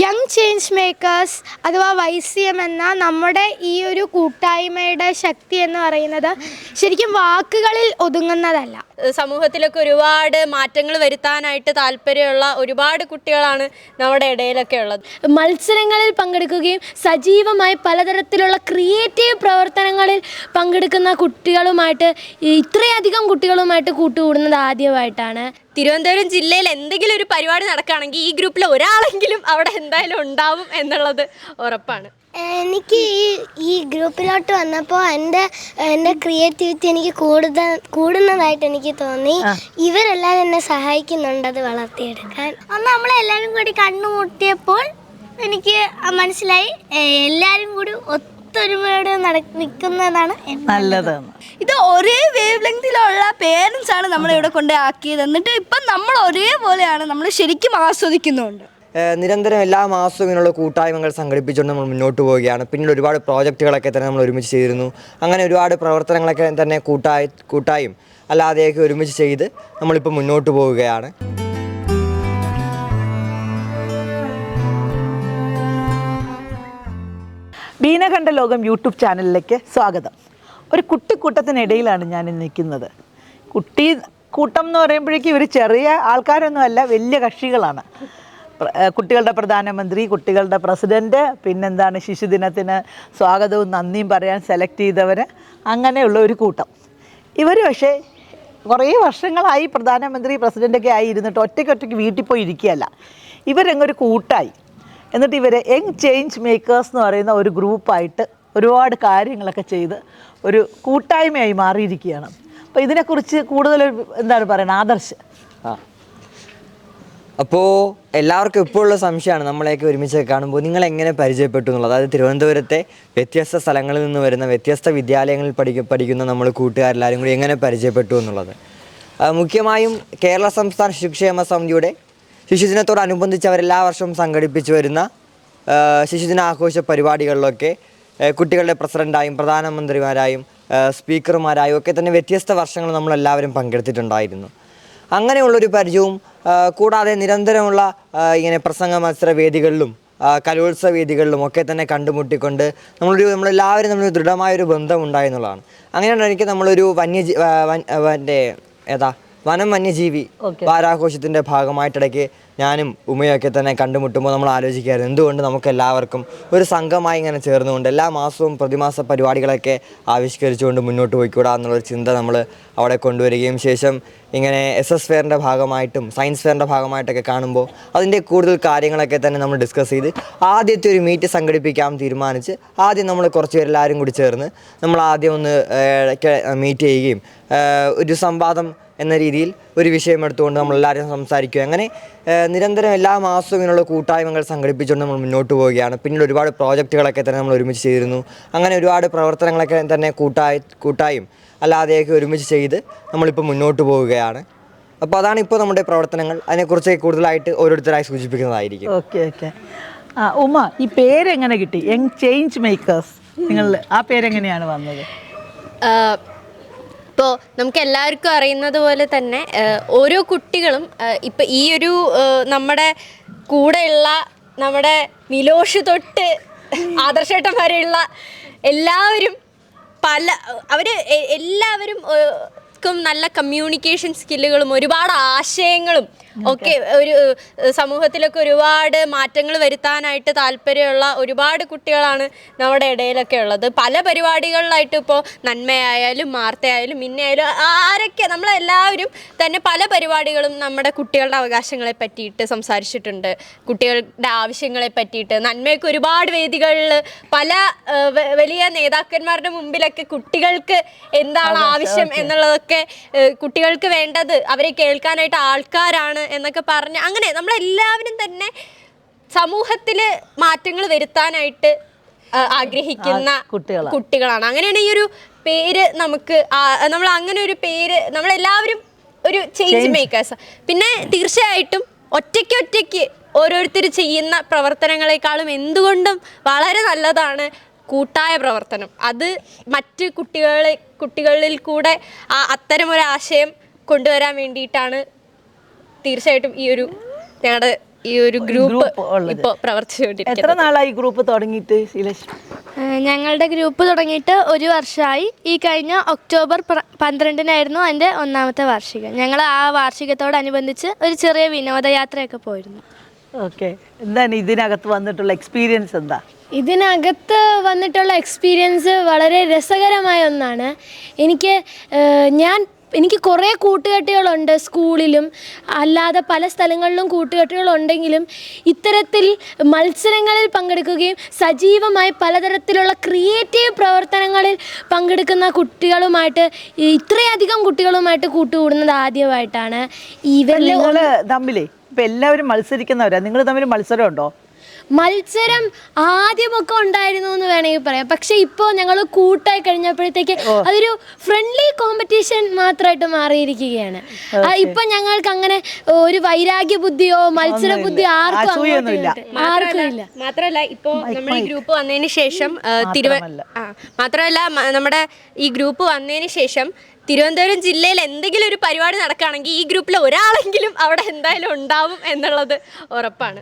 Young change makers അഥവാ Y C M എന്ന നമ്മുടെ ഈ ഒരു കൂട്ടായ്മയുടെ ശക്തി എന്ന് പറയുന്നത് ശരിക്കും വാക്കുകളിൽ ഒതുങ്ങുന്നതല്ല. സമൂഹത്തിലൊക്കെ ഒരുപാട് മാറ്റങ്ങൾ വരുത്താനായിട്ട് താല്പര്യമുള്ള ഒരുപാട് കുട്ടികളാണ് നമ്മുടെ ഇടയിലൊക്കെ ഉള്ളത്. മത്സരങ്ങളിൽ പങ്കെടുക്കുകയും സജീവമായി പലതരത്തിലുള്ള ക്രിയേറ്റീവ് പ്രവർത്തനങ്ങളിൽ പങ്കെടുക്കുന്ന കുട്ടികളുമായിട്ട് ഇത്രയധികം കുട്ടികളുമായിട്ട് കൂട്ടുകൂടുന്നത് ആദ്യമായിട്ടാണ്. തിരുവനന്തപുരം ജില്ലയിൽ എന്തെങ്കിലും ഒരു പരിപാടി നടക്കുകയാണെങ്കിൽ ഈ ഗ്രൂപ്പിൽ ഒരാളെങ്കിലും അവിടെ എന്തായാലും ഉണ്ടാവും എന്നുള്ളത് ഉറപ്പാണ്. എനിക്ക് ഈ ഈ ഗ്രൂപ്പിലോട്ട് വന്നപ്പോൾ എന്റെ എന്റെ ക്രിയേറ്റിവിറ്റി എനിക്ക് കൂടുതൽ കൂടുന്നതായിട്ട് എനിക്ക് തോന്നി. ഇവരെല്ലാവരും എന്നെ സഹായിക്കുന്നുണ്ട് അത് വളർത്തിയെടുക്കാൻ. അന്ന് നമ്മളെല്ലാവരും കൂടി കണ്ണുമുട്ടിയപ്പോൾ എനിക്ക് മനസ്സിലായി എല്ലാവരും കൂടി ഒത്തൊരുമയോടെ നിൽക്കുന്നതാണ് നല്ലതാണ്. ഇത് ഒരേ വേവ് ലെങ്തിലുള്ള പേരൻസ് ആണ് നമ്മൾ ഇവിടെ കൊണ്ട് ആക്കിയത്. എന്നിട്ട് ഇപ്പം നമ്മൾ ഒരേപോലെയാണ് നമ്മൾ ശരിക്കും ആസ്വദിക്കുന്നുണ്ട്. നിരന്തരം എല്ലാ മാസവും ഇങ്ങനെയുള്ള കൂട്ടായ്മകൾ സംഘടിപ്പിച്ചുകൊണ്ട് നമ്മൾ മുന്നോട്ട് പോവുകയാണ്. പിന്നീട് ഒരുപാട് പ്രോജക്റ്റുകളൊക്കെ തന്നെ നമ്മൾ ഒരുമിച്ച് ചെയ്തിരുന്നു. അങ്ങനെ ഒരുപാട് പ്രവർത്തനങ്ങളൊക്കെ തന്നെ കൂട്ടായി കൂട്ടായും അല്ലാതെയൊക്കെ ഒരുമിച്ച് ചെയ്ത് നമ്മളിപ്പോൾ മുന്നോട്ട് പോവുകയാണ്. ബീനകണ്ഠ ലോകം യൂട്യൂബ് ചാനലിലേക്ക് സ്വാഗതം. ഒരു കുട്ടിക്കൂട്ടത്തിനിടയിലാണ് ഞാൻ നിൽക്കുന്നത്. കുട്ടി കൂട്ടം എന്ന് പറയുമ്പോഴേക്കും ഇവർ ചെറിയ ആൾക്കാരൊന്നുമല്ല വലിയ കക്ഷികളാണ്. കുട്ടികളുടെ പ്രധാനമന്ത്രി കുട്ടികളുടെ പ്രസിഡന്റ് പിന്നെന്താണ് ശിശുദിനത്തിന് സ്വാഗതവും നന്ദിയും പറയാൻ സെലക്ട് ചെയ്തവർ അങ്ങനെയുള്ള ഒരു കൂട്ടം. ഇവർ പക്ഷേ കുറേ വർഷങ്ങളായി പ്രധാനമന്ത്രി പ്രസിഡന്റൊക്കെ ആയി ഇരുന്നിട്ട് ഒറ്റയ്ക്ക് ഒറ്റയ്ക്ക് വീട്ടിൽ പോയി ഇരിക്കുകയല്ല. ഇവരങ്ങൊരു കൂട്ടായി. എന്നിട്ട് ഇവരെ യങ് ചേഞ്ച് മേക്കേഴ്സ് എന്ന് പറയുന്ന ഒരു ഗ്രൂപ്പായിട്ട് ഒരുപാട് കാര്യങ്ങളൊക്കെ ചെയ്ത് ഒരു കൂട്ടായ്മയായി മാറിയിരിക്കുകയാണ്. അപ്പോൾ ഇതിനെക്കുറിച്ച് കൂടുതൽ എന്താണ് പറയുന്നത് ആദർശ്. അപ്പോൾ എല്ലാവർക്കും ഇപ്പോഴുള്ള സംശയമാണ് നമ്മളെയൊക്കെ ഒരുമിച്ച് കാണുമ്പോൾ നിങ്ങൾ എങ്ങനെ പരിചയപ്പെട്ടു എന്നുള്ളത്? അതായത് തിരുവനന്തപുരത്തെ വ്യത്യസ്ത സ്ഥലങ്ങളിൽ നിന്ന് വരുന്ന വ്യത്യസ്ത വിദ്യാലയങ്ങളിൽ പഠിക്ക പഠിക്കുന്ന നമ്മൾ കൂട്ടുകാരെല്ലാവരും കൂടി എങ്ങനെ പരിചയപ്പെട്ടു എന്നുള്ളത്? മുഖ്യമായും കേരള സംസ്ഥാന ശിശുക്ഷേമ സമിതിയുടെ ശിശുദിനത്തോടനുബന്ധിച്ച് അവരെല്ലാ വർഷവും സംഘടിപ്പിച്ചു വരുന്ന ശിശുദിന ആഘോഷ പരിപാടികളിലൊക്കെ കുട്ടികളുടെ പ്രസിഡന്റായും പ്രധാനമന്ത്രിമാരായും സ്പീക്കർമാരായും ഒക്കെ തന്നെ വ്യത്യസ്ത വർഷങ്ങൾ നമ്മളെല്ലാവരും പങ്കെടുത്തിട്ടുണ്ടായിരുന്നു. അങ്ങനെയുള്ളൊരു പരിചയവും കൂടാതെ നിരന്തരമുള്ള ഇങ്ങനെ പ്രസംഗ മത്സര വേദികളിലും കലോത്സവ വേദികളിലും ഒക്കെ തന്നെ കണ്ടുമുട്ടിക്കൊണ്ട് നമ്മളൊരു നമ്മളെല്ലാവരും നമ്മൾ ദൃഢമായൊരു ബന്ധം ഉണ്ടായെന്നുള്ളതാണ് അങ്ങനെയാണ് എനിക്ക് നമ്മളൊരു വന്യജീ വന്റെ വൻ- ഏതാ വനം വന്യജീവി വാരാഘോഷത്തിന്റെ ഭാഗമായിട്ടിടയ്ക്ക് ഞാനും ഉമയൊക്കെ തന്നെ കണ്ടുമുട്ടുമ്പോൾ നമ്മൾ ആലോചിക്കുകയായിരുന്നു എന്തുകൊണ്ട് നമുക്ക് എല്ലാവർക്കും ഒരു സംഘമായി ഇങ്ങനെ ചേർന്നുകൊണ്ട് എല്ലാ മാസവും പ്രതിമാസ പരിപാടികളൊക്കെ ആവിഷ്കരിച്ചുകൊണ്ട് മുന്നോട്ട് പോയിക്കൂടാ എന്നുള്ളൊരു ചിന്ത നമ്മൾ അവിടെ കൊണ്ടുവരികയും ശേഷം ഇങ്ങനെ എസ് എസ് ഫെയറിന്റെ ഭാഗമായിട്ടും സയൻസ് ഫെയറിന്റെ ഭാഗമായിട്ടൊക്കെ കാണുമ്പോൾ അതിന്റെ കൂടുതൽ കാര്യങ്ങളൊക്കെ തന്നെ നമ്മൾ ഡിസ്കസ് ചെയ്ത് ആദ്യത്തെ ഒരു മീറ്റ് സംഘടിപ്പിക്കാൻ തീരുമാനിച്ച് ആദ്യം നമ്മൾ കുറച്ച് പേരെല്ലാവരും കൂടി ചേർന്ന് നമ്മൾ ആദ്യം ഒന്ന് മീറ്റ് ചെയ്യുകയും ഒരു സംവാദം എന്ന രീതിയിൽ ഒരു വിഷയം എടുത്തുകൊണ്ട് നമ്മളെല്ലാവരും സംസാരിക്കുക അങ്ങനെ നിരന്തരം എല്ലാ മാസവും ഇങ്ങനെയുള്ള കൂട്ടായ്മകൾ സംഘടിപ്പിച്ചുകൊണ്ട് നമ്മൾ മുന്നോട്ട് പോവുകയാണ്. പിന്നീട് ഒരുപാട് പ്രോജക്റ്റുകളൊക്കെ തന്നെ നമ്മൾ ഒരുമിച്ച് ചെയ്തിരുന്നു. അങ്ങനെ ഒരുപാട് പ്രവർത്തനങ്ങളൊക്കെ തന്നെ കൂട്ടായി കൂട്ടായും അല്ലാതെയൊക്കെ ഒരുമിച്ച് ചെയ്ത് നമ്മളിപ്പോൾ മുന്നോട്ട് പോവുകയാണ്. അപ്പോൾ അതാണ് ഇപ്പോൾ നമ്മുടെ പ്രവർത്തനങ്ങൾ. അതിനെക്കുറിച്ച് കൂടുതലായിട്ട് ഓരോരുത്തരായി സൂചിപ്പിക്കുന്നതായിരിക്കും. Okay okay. ആ ഉമ ഈ പേരെങ്ങനെ കിട്ടി? Young change makers. നിങ്ങൾ ആ പേരെങ്ങനെയാണ് വന്നത്? ഇപ്പോൾ നമുക്ക് എല്ലാവർക്കും അറിയുന്നത് പോലെ തന്നെ ഓരോ കുട്ടികളും ഇപ്പം ഈ ഒരു നമ്മുടെ കൂടെയുള്ള നമ്മുടെ മിലോഷ് തൊട്ട് ആദർശേട്ടൻ വരെയുള്ള എല്ലാവരും പല അവർ എല്ലാവരും നല്ല കമ്മ്യൂണിക്കേഷൻ സ്കില്ലുകളും ഒരുപാട് ആശയങ്ങളും ഒക്കെ ഒരു സമൂഹത്തിലൊക്കെ ഒരുപാട് മാറ്റങ്ങൾ വരുത്താനായിട്ട് താല്പര്യമുള്ള ഒരുപാട് കുട്ടികളാണ് നമ്മുടെ ഇടയിലൊക്കെ ഉള്ളത്. പല പരിപാടികളിലായിട്ട് ഇപ്പോൾ നന്മയായാലും മാർത്തയായാലും മിന്നയായാലും ആരൊക്കെ നമ്മളെല്ലാവരും തന്നെ പല പരിപാടികളും നമ്മുടെ കുട്ടികളുടെ അവകാശങ്ങളെ പറ്റിയിട്ട് സംസാരിച്ചിട്ടുണ്ട്. കുട്ടികളുടെ ആവശ്യങ്ങളെ പറ്റിയിട്ട്. നന്മയൊക്കെ ഒരുപാട് വേദികളിൽ പല വലിയ നേതാക്കന്മാരുടെ മുമ്പിലൊക്കെ കുട്ടികൾക്ക് എന്താണ് ആവശ്യം എന്നുള്ളതൊക്കെ കുട്ടികൾക്ക് വേണ്ടത് അവരെ കേൾക്കാനായിട്ട് ആൾക്കാരാണ് എന്നൊക്കെ പറഞ്ഞ് അങ്ങനെ നമ്മളെല്ലാവരും തന്നെ സമൂഹത്തിൽ മാറ്റങ്ങൾ വരുത്താനായിട്ട് ആഗ്രഹിക്കുന്ന കുട്ടികളാണ്. അങ്ങനെയാണ് ഈ ഒരു പേര് നമുക്ക് നമ്മൾ അങ്ങനെ ഒരു പേര് നമ്മളെല്ലാവരും ഒരു ചേഞ്ച് മേക്കേഴ്സ് പിന്നെ തീർച്ചയായിട്ടും ഒറ്റയ്ക്ക് ഒറ്റയ്ക്ക് ഓരോരുത്തർ ചെയ്യുന്ന പ്രവർത്തനങ്ങളെക്കാളും എന്തുകൊണ്ടും വളരെ നല്ലതാണ് കൂട്ടായ പ്രവർത്തനം. അത് മറ്റ് കുട്ടികളെ കുട്ടികളിൽ കൂടെ ആ അത്തരമൊരു ആശയം കൊണ്ടുവരാൻ വേണ്ടിയിട്ടാണ് തീർച്ചയായിട്ടും ഈ ഒരു ഞങ്ങളുടെ ഈ ഒരു ഗ്രൂപ്പ്. ഇപ്പോൾ പ്രവർത്തിച്ചുകൊണ്ടിരിക്കുന്നത്. എത്ര നാളായി ഗ്രൂപ്പ് തുടങ്ങിയിട്ട് ഞങ്ങളുടെ ഗ്രൂപ്പ് തുടങ്ങിയിട്ട് ഒരു വർഷമായി ഈ കഴിഞ്ഞ ഒക്ടോബർ പ്ര- പന്ത്രണ്ടിനായിരുന്നു എന്റെ ഒന്നാമത്തെ വാർഷികം. ഞങ്ങൾ ആ വാർഷികത്തോടനുബന്ധിച്ച് ഒരു ചെറിയ വിനോദയാത്രയൊക്കെ പോയിരുന്നു. ഓക്കെ. എന്താണ് ഇതിനകത്ത് വന്നിട്ടുള്ള എക്സ്പീരിയൻസ് എന്താ? ഇതിനകത്ത് വന്നിട്ടുള്ള എക്സ്പീരിയൻസ് വളരെ രസകരമായ ഒന്നാണ്. എനിക്ക് ഏഹ്, ഞാൻ എനിക്ക് കുറേ കൂട്ടുകെട്ടുകളുണ്ട് സ്കൂളിലും. അല്ലാതെ പല സ്ഥലങ്ങളിലും കൂട്ടുകെട്ടുകളുണ്ടെങ്കിലും ഇത്തരത്തിൽ മത്സരങ്ങളിൽ പങ്കെടുക്കുകയും സജീവമായി പലതരത്തിലുള്ള ക്രിയേറ്റീവ് പ്രവർത്തനങ്ങളിൽ പങ്കെടുക്കുന്ന കുട്ടികളുമായിട്ട് ഇത്രയധികം കുട്ടികളുമായിട്ട് കൂട്ടുകൂടുന്നത് ആദ്യമായിട്ടാണ്. ഇവരിൽ തമ്മിലേ ഇപ്പം എല്ലാവരും മത്സരിക്കുന്നവരാണ് നിങ്ങൾ തമ്മിൽ മത്സരമുണ്ടോ? മത്സരം ആദ്യമൊക്കെ ഉണ്ടായിരുന്നു എന്ന് വേണമെങ്കിൽ പറയാം. പക്ഷെ ഇപ്പോൾ ഞങ്ങൾ കൂട്ടായി കഴിഞ്ഞപ്പോഴത്തേക്ക് അതൊരു ഫ്രണ്ട്ലി കോമ്പറ്റീഷൻ മാത്രമായിട്ട് മാറിയിരിക്കുകയാണ്. ഇപ്പൊ ഞങ്ങൾക്ക് അങ്ങനെ ഒരു വൈരാഗ്യ ബുദ്ധിയോ മത്സര ബുദ്ധിയോ ആർക്കും ആർക്കും ഇല്ല. മാത്രമല്ല ഇപ്പോൾ നമ്മൾ ഈ ഗ്രൂപ്പ് വന്നതിന് ശേഷം തിരുവ മാത്രമല്ല നമ്മുടെ ഈ ഗ്രൂപ്പ് വന്നതിന് ശേഷം തിരുവനന്തപുരം ജില്ലയിൽ എന്തെങ്കിലും ഒരു പരിപാടി നടക്കുകയാണെങ്കിൽ ഈ ഗ്രൂപ്പിൽ ഒരാളെങ്കിലും അവിടെ എന്തായാലും ഉണ്ടാവും എന്നുള്ളത് ഉറപ്പാണ്.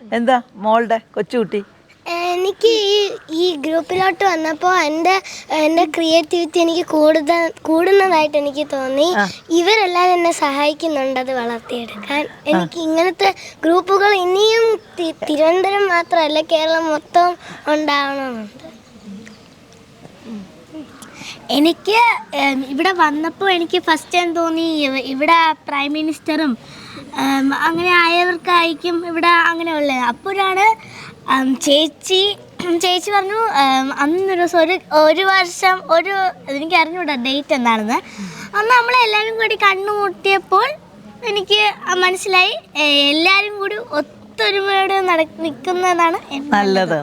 എന്താ മോളുടെ കൊച്ചുകുട്ടി? എനിക്ക് ഈ ഈ ഗ്രൂപ്പിലോട്ട് വന്നപ്പോൾ എന്റെ എന്റെ ക്രിയേറ്റിവിറ്റി എനിക്ക് കൂടുതൽ കൂടുന്നതായിട്ട് എനിക്ക് തോന്നി. ഇവരെല്ലാവരും എന്നെ സഹായിക്കുന്നുണ്ട് അത് വളർത്തിയെടുക്കാൻ. എനിക്ക് ഇങ്ങനത്തെ ഗ്രൂപ്പുകൾ ഇനിയും തിരുവനന്തപുരം മാത്രമല്ല കേരളം മൊത്തം ഉണ്ടാവണമെന്നുണ്ട്. എനിക്ക് ഇവിടെ വന്നപ്പോൾ എനിക്ക് ഫസ്റ്റ് ടൈം തോന്നി ഇവ- ഇവിടെ പ്രൈം മിനിസ്റ്ററും അങ്ങനെ ആയവർക്കായിരിക്കും ഇവിടെ അങ്ങനെ ഉള്ളത്. അപ്പോഴാണ് ചേച്ചി ചേച്ചി പറഞ്ഞു അന്ന് അന്നൊരു ദിവസം ഒരു ഒരു വർഷം ഒരു എനിക്ക് അറിഞ്ഞൂടാ ഡേറ്റ് എന്താണെന്ന്. അന്ന് നമ്മളെല്ലാവരും കൂടി കണ്ണുമുട്ടിയപ്പോൾ എനിക്ക് മനസ്സിലായി എല്ലാവരും കൂടി ഒത്തൊരുമയോട് നട നിൽക്കുന്നതാണ് നല്ലത്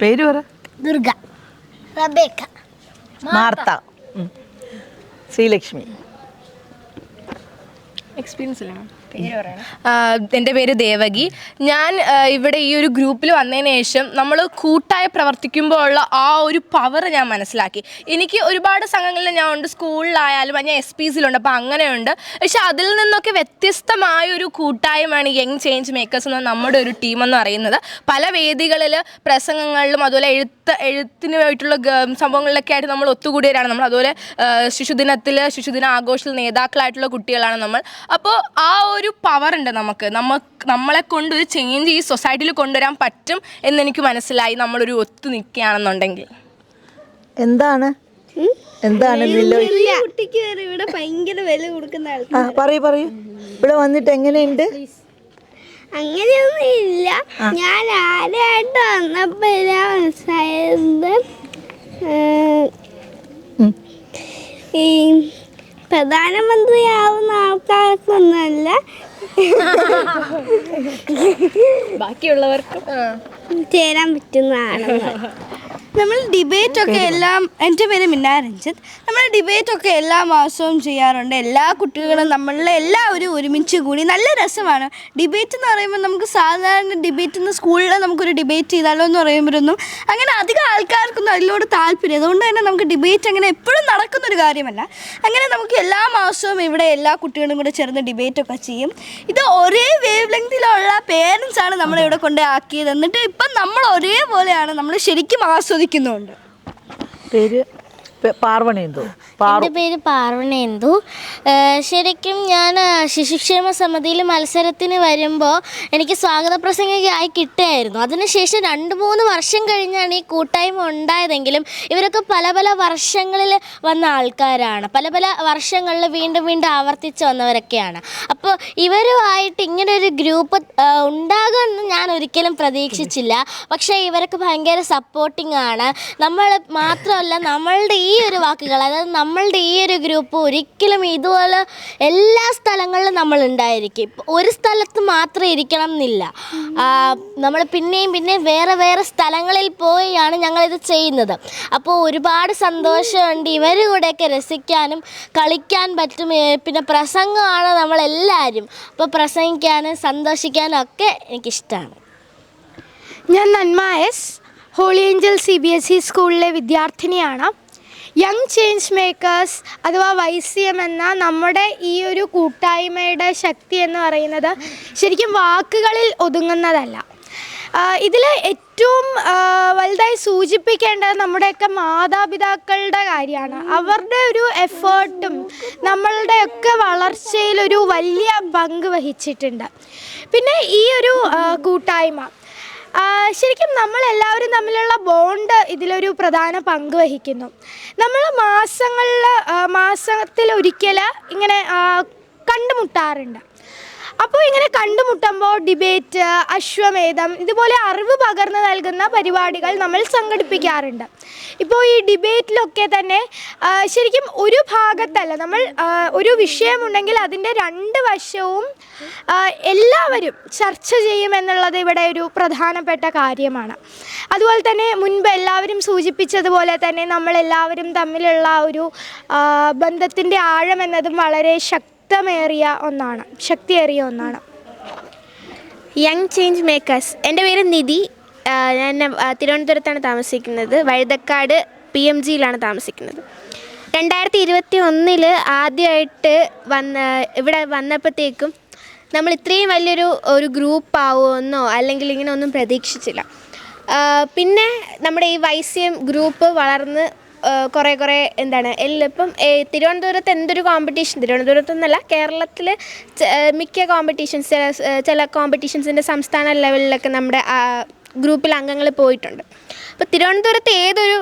പേര് പറ. ദുർഗ. റബേക്ക. മാർത്ത. ശ്രീലക്ഷ്മി. ഉം. ശ്രീലക്ഷ്മി എന്റെ പേര് ദേവകി. ഞാൻ ഇവിടെ ഈ ഒരു ഗ്രൂപ്പിൽ വന്നതിന് ശേഷം നമ്മൾ കൂട്ടായി പ്രവർത്തിക്കുമ്പോൾ ഉള്ള ആ ഒരു പവർ ഞാൻ മനസ്സിലാക്കി. എനിക്ക് ഒരുപാട് സംഘങ്ങളിൽ ഞാൻ ഉണ്ട്. സ്കൂളിലായാലും ഞാൻ എസ് പി സിയിലുണ്ട് അപ്പോൾ അങ്ങനെയുണ്ട്. പക്ഷെ അതിൽ നിന്നൊക്കെ വ്യത്യസ്തമായ ഒരു കൂട്ടായ്മയാണ് യങ് ചേഞ്ച് മേക്കേഴ്സ് എന്ന് നമ്മുടെ ഒരു ടീം എന്ന് പറയുന്നത്. പല വേദികളിൽ പ്രസംഗങ്ങളിലും അതുപോലെ എഴുത്ത് എഴുത്തിനുമായിട്ടുള്ള സംഭവങ്ങളിലൊക്കെ ആയിട്ട് നമ്മൾ ഒത്തുകൂടിയവരാണ്. നമ്മൾ അതുപോലെ ശിശുദിനത്തിൽ ശിശുദിന ആഘോഷത്തിൽ നേതാക്കളായിട്ടുള്ള കുട്ടികളാണ് നമ്മൾ. അപ്പോൾ ആ ഒരു പവർ ഉണ്ട് നമുക്ക്. നമ്മ നമ്മളെ കൊണ്ട് ഒരു ചേഞ്ച് ഈ സൊസൈറ്റിയിൽ കൊണ്ടുവരാൻ പറ്റും എന്നെനിക്ക് മനസ്സിലായി നമ്മളൊരു ഒത്തു നിൽക്കുകയാണെന്നുണ്ടെങ്കിൽ. എന്താണ്? എന്താണ് കുട്ടിക്ക് വരെ ഇവിടെ ഭയങ്കര വില കൊടുക്കുന്ന ആൾ ആ പറയൂ പറയൂ. ഇവിടെ വന്നിട്ട് എങ്ങനെയുണ്ട്? അങ്ങനെയൊന്നും ഇല്ല ഞാൻ ആരായിട്ട് വന്നപ്പോ മനസ്സിലായത്. ഈ പ്രധാനമന്ത്രിയാവുന്ന ആൾക്കാർക്കൊന്നുമല്ല. ബാക്കിയുള്ളവർക്കും. ചേരാൻ പറ്റുന്നതാണ് നമ്മൾ ഡിബേറ്റ് ഒക്കെ എല്ലാം എന്റെ പേര് മിന്നാ രഞ്ജിത്ത്. നമ്മൾ ഡിബേറ്റ് ഒക്കെ എല്ലാ മാസവും ചെയ്യാറുണ്ട്. എല്ലാ കുട്ടികളും നമ്മളിലെ എല്ലാവരും ഒരുമിച്ച് കൂടി നല്ല രസമാണ്. ഡിബേറ്റ് എന്ന് പറയുമ്പോൾ നമുക്ക് സാധാരണ ഡിബേറ്റ് എന്ന് സ്കൂളിൽ നമുക്കൊരു ഡിബേറ്റ് ചെയ്താലോ എന്ന് പറയുമ്പോഴൊന്നും അങ്ങനെ അധികം ആൾക്കാർക്കൊന്നും അതിലോട് താല്പര്യം. അതുകൊണ്ട് തന്നെ നമുക്ക് ഡിബേറ്റ് അങ്ങനെ എപ്പോഴും നടക്കുന്നൊരു കാര്യമല്ല. അങ്ങനെ നമുക്ക് എല്ലാ മാസവും ഇവിടെ എല്ലാ കുട്ടികളും കൂടെ ചേർന്ന് ഡിബേറ്റ് ഒക്കെ ചെയ്യും. ഇത് ഒരേ വേവ് ലെങ്തിലുള്ള പേരൻസ് ആണ് നമ്മളെ ഇവിടെ കൊണ്ട് ആക്കിയത്. എന്നിട്ട് ഇപ്പം നമ്മൾ ഒരേപോലെയാണ്. നമ്മൾ ശരിക്കും ആസ്വദിക്കുന്നുണ്ട് പേര് എന്റെ പേര് പാർവണേന്ദു. ശരിക്കും ഞാൻ ശിശുക്ഷേമ സമിതിയിൽ മത്സരത്തിന് വരുമ്പോൾ എനിക്ക് സ്വാഗത പ്രസംഗികയായി കിട്ടുമായിരുന്നു അതിനുശേഷം രണ്ട് മൂന്ന് വർഷം കഴിഞ്ഞാണ് ഈ കൂട്ടായ്മ ഉണ്ടായതെങ്കിലും ഇവരൊക്കെ പല പല വർഷങ്ങളിൽ വന്ന ആൾക്കാരാണ്. പല പല വർഷങ്ങളിൽ വീണ്ടും വീണ്ടും ആവർത്തിച്ച് വന്നവരൊക്കെയാണ്. അപ്പോൾ ഇവരുമായിട്ട് ഇങ്ങനെ ഒരു ഗ്രൂപ്പ് ഉണ്ടാകുമെന്ന് ഞാൻ ഒരിക്കലും പ്രതീക്ഷിച്ചില്ല. പക്ഷേ ഇവരൊക്കെ ഭയങ്കര സപ്പോർട്ടിംഗ് ആണ് നമ്മൾ മാത്രമല്ല നമ്മളുടെ ഈ ഒരു വാക്കുകൾ അതായത് നമ്മളുടെ ഈ ഒരു ഗ്രൂപ്പ് ഒരിക്കലും ഇതുപോലെ എല്ലാ സ്ഥലങ്ങളിലും നമ്മൾ ഉണ്ടായിരിക്കും. ഒരു സ്ഥലത്ത് മാത്രം ഇരിക്കണം എന്നില്ല. നമ്മൾ പിന്നെയും പിന്നെ വേറെ വേറെ സ്ഥലങ്ങളിൽ പോയാണ് ഞങ്ങളിത് ചെയ്യുന്നത്. അപ്പോൾ ഒരുപാട് സന്തോഷമുണ്ട് ഇവർ കൂടെയൊക്കെ രസിക്കാനും കളിക്കാൻ പറ്റും. പിന്നെ പ്രസംഗമാണ് നമ്മളെല്ലാവരും. അപ്പോൾ പ്രസംഗിക്കാനും സന്തോഷിക്കാനും ഒക്കെ എനിക്കിഷ്ടമാണ്. ഞാൻ Nanma S. Holy Angel C B S E സ്കൂളിലെ വിദ്യാർത്ഥിനിയാണ്. യങ് ചേഞ്ച് മേക്കേഴ്സ് അഥവാ വൈ സി എം എന്ന നമ്മുടെ ഈ ഒരു കൂട്ടായ്മയുടെ ശക്തി എന്ന് പറയുന്നത് ശരിക്കും വാക്കുകളിൽ ഒതുങ്ങുന്നതല്ല. ഇതിൽ ഏറ്റവും വലുതായി സൂചിപ്പിക്കേണ്ടത് നമ്മുടെയൊക്കെ മാതാപിതാക്കളുടെ കാര്യമാണ്. അവരുടെ ഒരു എഫേർട്ടും നമ്മളുടെയൊക്കെ വളർച്ചയിൽ ഒരു വലിയ പങ്ക് വഹിച്ചിട്ടുണ്ട്. പിന്നെ ഈ ഒരു കൂട്ടായ്മ ശരിക്കും നമ്മളെല്ലാവരും തമ്മിലുള്ള ബോണ്ട് ഇതിലൊരു പ്രധാന പങ്ക് വഹിക്കുന്നു. നമ്മൾ മാസങ്ങളിൽ മാസത്തിലൊരിക്കൽ ഇങ്ങനെ കണ്ടുമുട്ടാറുണ്ട്. അപ്പോൾ ഇങ്ങനെ കണ്ടുമുട്ടുമ്പോൾ ഡിബേറ്റ് അശ്വമേധം ഇതുപോലെ അറിവ് പകർന്നു നൽകുന്ന പരിപാടികൾ നമ്മൾ സംഘടിപ്പിക്കാറുണ്ട്. ഇപ്പോൾ ഈ ഡിബേറ്റിലൊക്കെ തന്നെ ശരിക്കും ഒരു ഭാഗത്തല്ല നമ്മൾ ഒരു വിഷയമുണ്ടെങ്കിൽ അതിന്റെ രണ്ട് വശവും എല്ലാവരും ചർച്ച ചെയ്യുമെന്നുള്ളത് ഇവിടെ ഒരു പ്രധാനപ്പെട്ട കാര്യമാണ്. അതുപോലെ തന്നെ മുൻപ് എല്ലാവരും സൂചിപ്പിച്ചതുപോലെ തന്നെ നമ്മളെല്ലാവരും തമ്മിലുള്ള ഒരു ബന്ധത്തിന്റെ ആഴം എന്നതും വളരെ ശക്തമേറിയ ഒന്നാണ് ശക്തിയേറിയ ഒന്നാണ്. യങ് ചേഞ്ച് മേക്കേഴ്സ് എന്റെ പേര് നിധി. ഞാൻ തിരുവനന്തപുരത്താണ് താമസിക്കുന്നത്. വഴുതക്കാട് പി എം ജിയിലാണ് താമസിക്കുന്നത്. രണ്ടായിരത്തി ഇരുപത്തി ഒന്നിൽ ആദ്യമായിട്ട് വന്ന ഇവിടെ വന്നപ്പോഴത്തേക്കും നമ്മൾ ഇത്രയും വലിയൊരു ഒരു ഗ്രൂപ്പ് ആവുമെന്നോ അല്ലെങ്കിൽ ഇങ്ങനെ ഒന്നും പ്രതീക്ഷിച്ചില്ല പിന്നെ നമ്മുടെ ഈ വൈ സി എം ഗ്രൂപ്പ് വളർന്ന് കുറേ കുറേ എന്താണ് എല്ലാം ഇപ്പം തിരുവനന്തപുരത്ത് എന്തൊരു കോമ്പറ്റീഷൻ തിരുവനന്തപുരത്ത് എന്നല്ല കേരളത്തിൽ മിക്ക കോമ്പറ്റീഷൻസ് ചില ചില കോമ്പറ്റീഷൻസിന്റെ സംസ്ഥാന ലെവലിലൊക്കെ നമ്മുടെ ഗ്രൂപ്പിൽ അംഗങ്ങൾ പോയിട്ടുണ്ട്. അപ്പോൾ തിരുവനന്തപുരത്ത് ഏതൊരു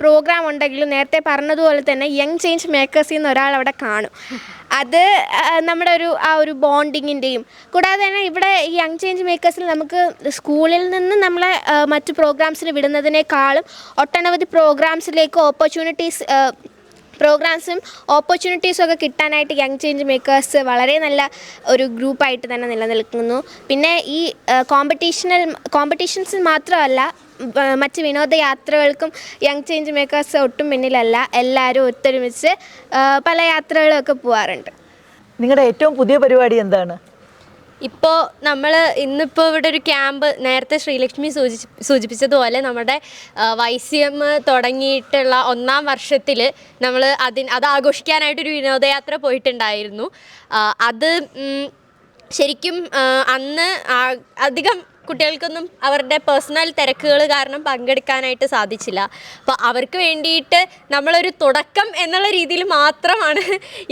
പ്രോഗ്രാം ഉണ്ടെങ്കിലും നേരത്തെ പറഞ്ഞതുപോലെ തന്നെ യങ് ചേഞ്ച് മേക്കേഴ്സിൽ നിന്ന് ഒരാൾ അവിടെ കാണും. അത് നമ്മുടെ ഒരു ആ ഒരു ബോണ്ടിങ്ങിന്റെയും കൂടാതെ തന്നെ ഇവിടെ ഈ യങ് ചേഞ്ച് മേക്കേഴ്സിൽ നമുക്ക് സ്കൂളിൽ നിന്ന് നമ്മളെ മറ്റ് പ്രോഗ്രാംസിന് വിടുന്നതിനേക്കാളും ഒട്ടനവധി പ്രോഗ്രാംസിലേക്ക് ഓപ്പർച്യൂണിറ്റീസ് പ്രോഗ്രാംസും ഓപ്പർച്യൂണിറ്റീസും ഒക്കെ കിട്ടാനായിട്ട് യങ് ചേഞ്ച് മേക്കേഴ്സ് വളരെ നല്ല ഒരു ഗ്രൂപ്പായിട്ട് തന്നെ നിലനിൽക്കുന്നു. പിന്നെ ഈ കോമ്പറ്റീഷണൽ കോമ്പറ്റീഷൻസിൽ മാത്രമല്ല മറ്റ് വിനോദയാത്രകൾക്കും യങ് ചേഞ്ച് മേക്കേഴ്സ് ഒട്ടും പിന്നിലല്ല. എല്ലാവരും ഒത്തൊരുമിച്ച് പല യാത്രകളൊക്കെ പോവാറുണ്ട്. നിങ്ങളുടെ ഏറ്റവും പുതിയ പരിപാടി എന്താണ്? ഇപ്പോൾ നമ്മൾ ഇന്നിപ്പോൾ ഇവിടെ ഒരു ക്യാമ്പ് നേരത്തെ ശ്രീലക്ഷ്മി സൂചി സൂചിപ്പിച്ചതുപോലെ നമ്മുടെ വൈ സി എം തുടങ്ങിയിട്ടുള്ള ഒന്നാം വർഷത്തിൽ നമ്മൾ അതിന് അത് ആഘോഷിക്കാനായിട്ടൊരു വിനോദയാത്ര പോയിട്ടുണ്ടായിരുന്നു. അത് ശരിക്കും അന്ന് അധികം കുട്ടികൾക്കൊന്നും അവരുടെ പേഴ്സണൽ തിരക്കുകൾ കാരണം പങ്കെടുക്കാനായിട്ട് സാധിച്ചില്ല. അപ്പോൾ അവർക്ക് വേണ്ടിയിട്ട് നമ്മളൊരു തുടക്കം എന്നുള്ള രീതിയിൽ മാത്രമാണ്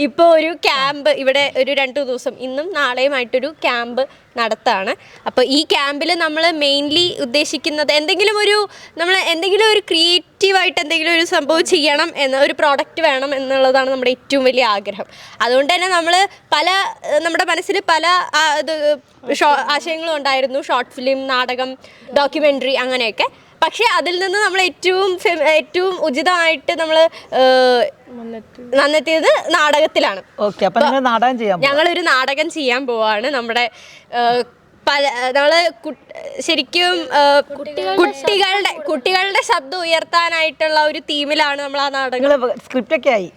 ഇപ്പോൾ ഒരു ക്യാമ്പ് ഇവിടെ ഒരു രണ്ടു ദിവസം. ഇന്നും നാളെയുമായിട്ടൊരു ക്യാമ്പ് നടത്താണ്. അപ്പോൾ ഈ ക്യാമ്പിൽ നമ്മൾ മെയിൻലി ഉദ്ദേശിക്കുന്നത് എന്തെങ്കിലും ഒരു നമ്മൾ എന്തെങ്കിലും ഒരു ക്രിയേറ്റീവായിട്ട് എന്തെങ്കിലും ഒരു സംഭവം ചെയ്യണം എന്ന ഒരു പ്രോഡക്റ്റ് വേണം എന്നുള്ളതാണ് നമ്മുടെ ഏറ്റവും വലിയ ആഗ്രഹം. അതുകൊണ്ട് തന്നെ നമ്മൾ പല നമ്മുടെ മനസ്സിൽ പല ഇത് ആശയങ്ങളും ഉണ്ടായിരുന്നു. ഷോർട്ട് ഫിലിം നാടകം ഡോക്യുമെന്ററി അങ്ങനെയൊക്കെ. പക്ഷേ അതിൽ നിന്ന് നമ്മൾ ഏറ്റവും ഏറ്റവും ഉചിതമായിട്ട് നമ്മൾ നന്നെത്തിയത് നാടകത്തിലാണ്. ഓക്കെ അപ്പൊ നിങ്ങൾ നാടകം ചെയ്യാൻ ഞങ്ങൾ ഞങ്ങളൊരു നാടകം ചെയ്യാൻ പോവാണ്. നമ്മുടെ പല നമ്മൾ ശരിക്കും കുട്ടികളുടെ കുട്ടികളുടെ ശബ്ദം ഉയർത്താനായിട്ടുള്ള ഒരു തീമിലാണ് നമ്മൾ ആ നാടകം സ്ക്രിപ്റ്റ് ഒക്കെ ആയി?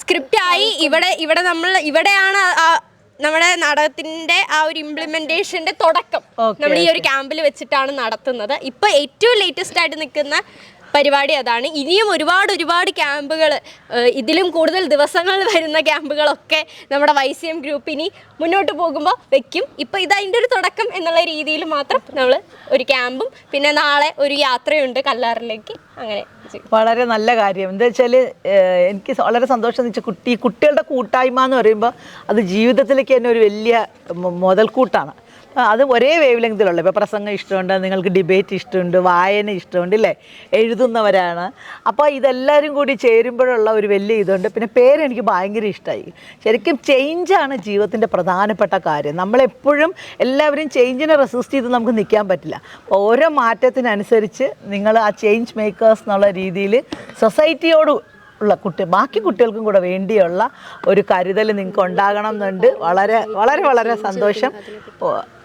സ്ക്രിപ്റ്റ് ആയി. ഇവിടെ ഇവിടെ നമ്മൾ ഇവിടെയാണ് നമ്മുടെ നാടകത്തിന്റെ ആ ഒരു ഇംപ്ലിമെന്റേഷന്റെ തുടക്കം. നമ്മൾ ഈ ഒരു ക്യാമ്പിൽ വെച്ചിട്ടാണ് നടത്തുന്നത്. ഇപ്പൊ ഏറ്റവും ലേറ്റസ്റ്റ് ആയിട്ട് നിൽക്കുന്ന പരിപാടി അതാണ്. ഇനിയും ഒരുപാട് ഒരുപാട് ക്യാമ്പുകൾ ഇതിലും കൂടുതൽ ദിവസങ്ങൾ വരുന്ന ക്യാമ്പുകളൊക്കെ നമ്മുടെ വൈ സി എം ഗ്രൂപ്പ് ഇനി മുന്നോട്ട് പോകുമ്പോൾ വെക്കും. ഇപ്പോൾ ഇത് അതിന്റെ ഒരു തുടക്കം എന്നുള്ള രീതിയിൽ മാത്രം നമ്മൾ ഒരു ക്യാമ്പും പിന്നെ നാളെ ഒരു യാത്രയുണ്ട് കല്ലാറിലേക്ക്. അങ്ങനെ വളരെ നല്ല കാര്യം. എന്താ വെച്ചാൽ എനിക്ക് വളരെ സന്തോഷം എന്ന് വെച്ചാൽ കുട്ടി കുട്ടികളുടെ കൂട്ടായ്മ എന്ന് പറയുമ്പോൾ അത് ജീവിതത്തിലേക്ക് തന്നെ ഒരു വലിയ മുതൽക്കൂട്ടാണ്. അത് ഒരേ വേവ് ലെങ്തിലുള്ള ഇപ്പോൾ പ്രസംഗം ഇഷ്ടമുണ്ട് നിങ്ങൾക്ക് ഡിബേറ്റ് ഇഷ്ടമുണ്ട് വായന ഇഷ്ടമുണ്ട് ഇല്ലേ? എഴുതുന്നവരാണ്. അപ്പോൾ ഇതെല്ലാവരും കൂടി ചേരുമ്പോഴുള്ള ഒരു വലിയ ഇതുണ്ട്. പിന്നെ പേരെനിക്ക് ഭയങ്കര ഇഷ്ടമായി ശരിക്കും ചേഞ്ചാണ് ജീവിതത്തിന്റെ പ്രധാനപ്പെട്ട കാര്യം. നമ്മളെപ്പോഴും എല്ലാവരും ചേഞ്ചിനെ റെസിസ്റ്റ് ചെയ്ത് നമുക്ക് നിൽക്കാൻ പറ്റില്ല. ഓരോ മാറ്റത്തിനനുസരിച്ച് നിങ്ങൾ ആ ചേഞ്ച് മേക്കേഴ്സ് എന്നുള്ള രീതിയിൽ സൊസൈറ്റിയോട് ഉള്ള കുട്ടി ബാക്കി കുട്ടികൾക്കും കൂടെ വേണ്ടിയുള്ള ഒരു കരുതൽ നിങ്ങൾക്ക് ഉണ്ടാകണം എന്നുണ്ട് വളരെ വളരെ വളരെ സന്തോഷം.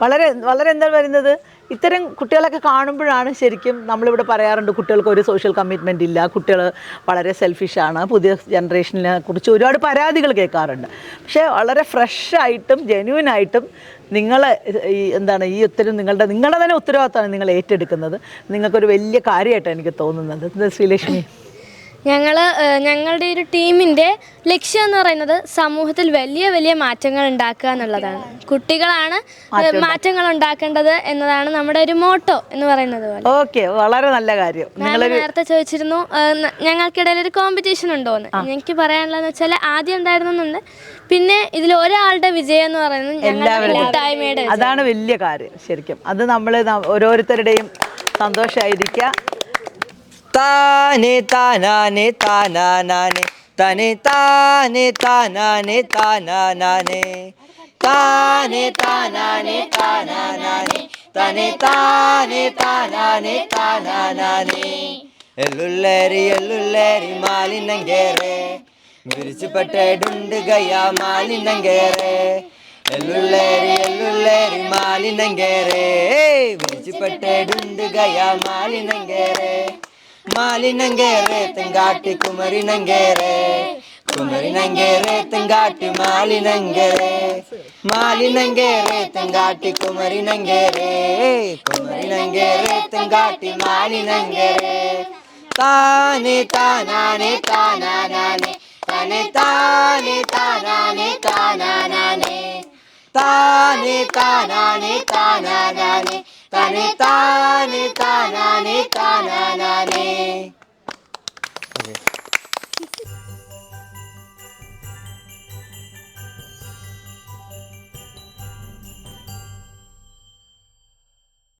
വളരെ വളരെ എന്താ പറയുന്നത്? ഇത്തരം കുട്ടികളൊക്കെ കാണുമ്പോഴാണ് ശരിക്കും നമ്മളിവിടെ പറയാറുണ്ട് കുട്ടികൾക്ക് ഒരു സോഷ്യൽ കമ്മിറ്റ്മെന്റ് ഇല്ല. കുട്ടികൾ വളരെ സെൽഫിഷാണ് പുതിയ ജനറേഷനെ കുറിച്ച് ഒരുപാട് പരാതികൾ കേൾക്കാറുണ്ട്. പക്ഷേ വളരെ ഫ്രഷായിട്ടും ജെന്യൂനായിട്ടും നിങ്ങൾ ഈ എന്താണ് ഈ ഉത്തരം നിങ്ങളുടെ നിങ്ങളുടെ തന്നെ ഉത്തരവാദിത്തമാണ് നിങ്ങൾ ഏറ്റെടുക്കുന്നത്. നിങ്ങൾക്കൊരു വലിയ കാര്യമായിട്ടാണ് എനിക്ക് തോന്നുന്നത്. ശ്രീലക്ഷ്മി? ഞങ്ങൾ ഞങ്ങളുടെ ഒരു ടീമിന്റെ ലക്ഷ്യം എന്ന് പറയുന്നത് സമൂഹത്തിൽ വലിയ വലിയ മാറ്റങ്ങൾ ഉണ്ടാക്കുക എന്നുള്ളതാണ്. കുട്ടികളാണ് മാറ്റങ്ങൾ ഉണ്ടാക്കേണ്ടത് എന്നതാണ് നമ്മുടെ ഒരു മോട്ടോ എന്ന് പറയുന്നത് പോലെ. ഓക്കെ വളരെ നല്ല കാര്യം. നേരത്തെ ചോദിച്ചിരുന്നു ഞങ്ങൾക്കിടയിൽ ഒരു കോമ്പറ്റീഷൻ ഉണ്ടോ എന്ന്. എനിക്ക് പറയാനുള്ളതെന്ന് വെച്ചാൽ ആദ്യം ഉണ്ടായിരുന്നുണ്ട് പിന്നെ ഇതിൽ ഒരാളുടെ വിജയം എന്ന് പറയുന്നത് അതാണ് വലിയ കാര്യം ശരിക്കും. അത് നമ്മൾ ഓരോരുത്തരുടെയും സന്തോഷമായിരിക്കുക தானே தானானே தானானே தனி தானே தானானே தானானே தானே தானானே தானானே தனி தானே தானானே தானானே எல்லுள்ளேரி எல்லுள்ளேரி மாலினங்கேரே விரிச்சுப்பட்ட டுண்டு கையா மாலினங்கேரே எல்லுள்ளேரி எல்லுள்ளேரி மாலினங்கேரே விரிச்சுப்பட்ட டுண்டு கையா மாலினங்கேரே மாலினங்கேரே தெங்காட்டு குமரி நங்கேரே குமரி நங்கேரே தெங்காட்டு மாலி நங்கேரே மாலி நங்கேரே தெங்காட்டு குமரி நங்கேரே குமரி நங்கேரே தெங்காட்டு மாலி நங்கேரே தானே தானானே தானானே தானே தானே தானானே தானானே தானே தானானே தானானே தனி தானே தானே தானே